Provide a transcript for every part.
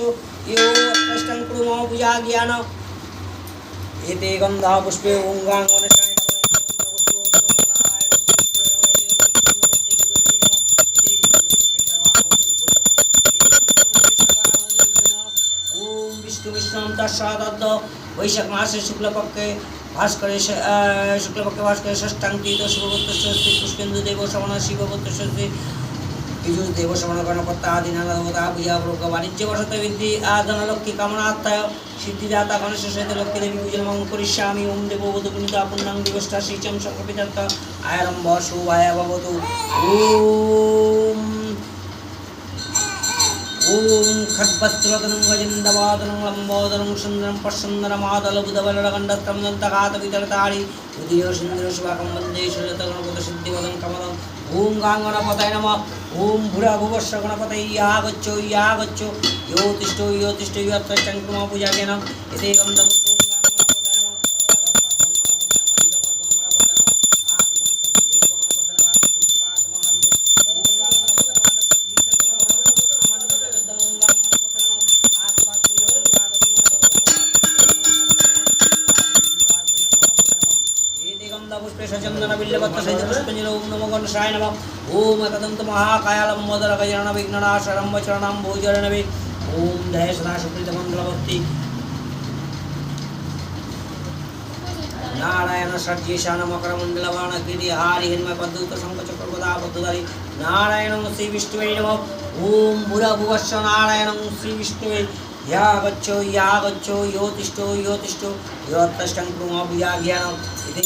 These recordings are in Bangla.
यो अष्टं कुरु मम पूजा ज्ञान एते गन्धा पुष्पे ओं गां गणेशाय ओम विष्णु विष्णु तस्सादद्द वैशाख मासे शुक्लपक्षे भास्करे श- अ, शुक्लपक्षे भास्करे षष्ठाङ्की तो शिवपुत्रस्य पुष्पेन्दु देव श्रवण शिवपुत्रस्य বিজুষ দেব শ্রবণ গণকর্তা আদি নানা দেবতা পূজা প্রজ্ঞ বাণিজ্য বসত বৃদ্ধি আদন লক্ষ্মী কামনাত্মায় সিদ্ধিদাতা গণেশ সহিত লক্ষ্মী দেবী পূজন মঙ্গ করিষ্যামি ওম দেব বধু পুনিতা পুণ্যাং দিবষ্টা শ্রীচম সংকপিতার্থ আয়রম্ভ শুভায় ভবতু। ওম ॐ खड्वस्त्रुलतनं गजन्दवादनं लम्बोदनं सुन्दरं पश्चन्दरमादलबुधबलगण्डत्रं दन्तघातवितरतारि उदीयसुन्दरशुभाकं वन्दे श्रीलतगणपतसिद्धिवदं कमलम् ॐ गाङ्गणपतय नमः ॐ भुरघुवश्र गणपतै यागच्छो यागच्छो यो तिष्ठो यो तिष्ठो यत्र चङ्कुमा पूजाकेन यदेकं पुष्पचन्दनबिल्लवत्तसहितपुष्पनिलौं नमो गणशाय नमः ॐ कदन्त महाकायालं मोदरकयरणविघ्ननाशरं वचरणां भोजरणवे ॐ जय सदा सुकृतमङ्गलभक्ति नारायण षड्येशानमकरमण्डलवाणगिरिहारिहिन्मपद्यूतसङ्कचक्रपदाबद्धधारि नारायणं श्रीविष्णुवे नमः ॐ भुरभुवश्च नारायणं श्रीविष्णुवे या गच्छो या गच्छो यो तिष्ठो यो तिष्ठो यो अत्तष्टं कुरुमाभिया ज्ञानम् इति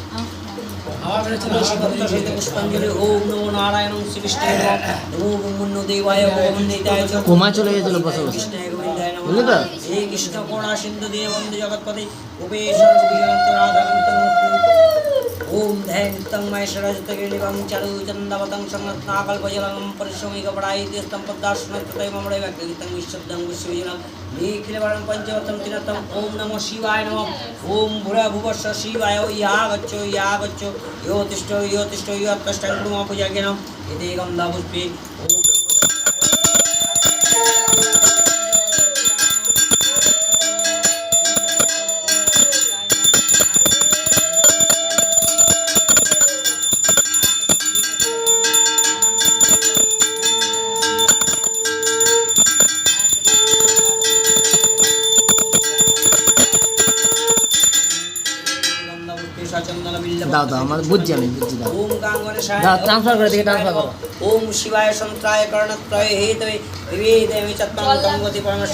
আমার ছিল শিবন্ত পুষ্পাঞ্জলি ওম নমো নারায়ণ শ্রীকৃষ্ণ ওম মুন্ন দেবায় ওম এই কৃষ্ণ কোণা সিন্ধু দেব জগৎপতি উপেশ ওম ধ্যান নিত্যং মহেশ্বরজতগিরিবং চারু চন্দবতং সংরত্নাকল্পজলং পরিশ্রমিকপড়াইত্যস্तं পদ্মাসনততৈ মমড়ে ব্যক্তিগীতং বিশ্বব্দং বিশ্ববিজনং নিখিলবরং পঞ্চবর্তম তিনতম ওম নমঃ শিবায় নমঃ ওম ভুরা ভুবস্ব শিবায় ইয়া গচ্ছ ইয়া গচ্ছ ইয়ো তিষ্ঠ ইয়ো তিষ্ঠ ইয়ো অত্যষ্টাং কুর্মা দাও দাও আমার বুঝছি আমি বুঝছি দাও ওম গাঙ্গনেশায় দাও, ট্রান্সফার করে দিকে ট্রান্সফার করো। ওম শিবায় সন্ত্রায় কর্ণত্রয় হেতবে বিবেদে চত্বং গতি পরমেশ্বর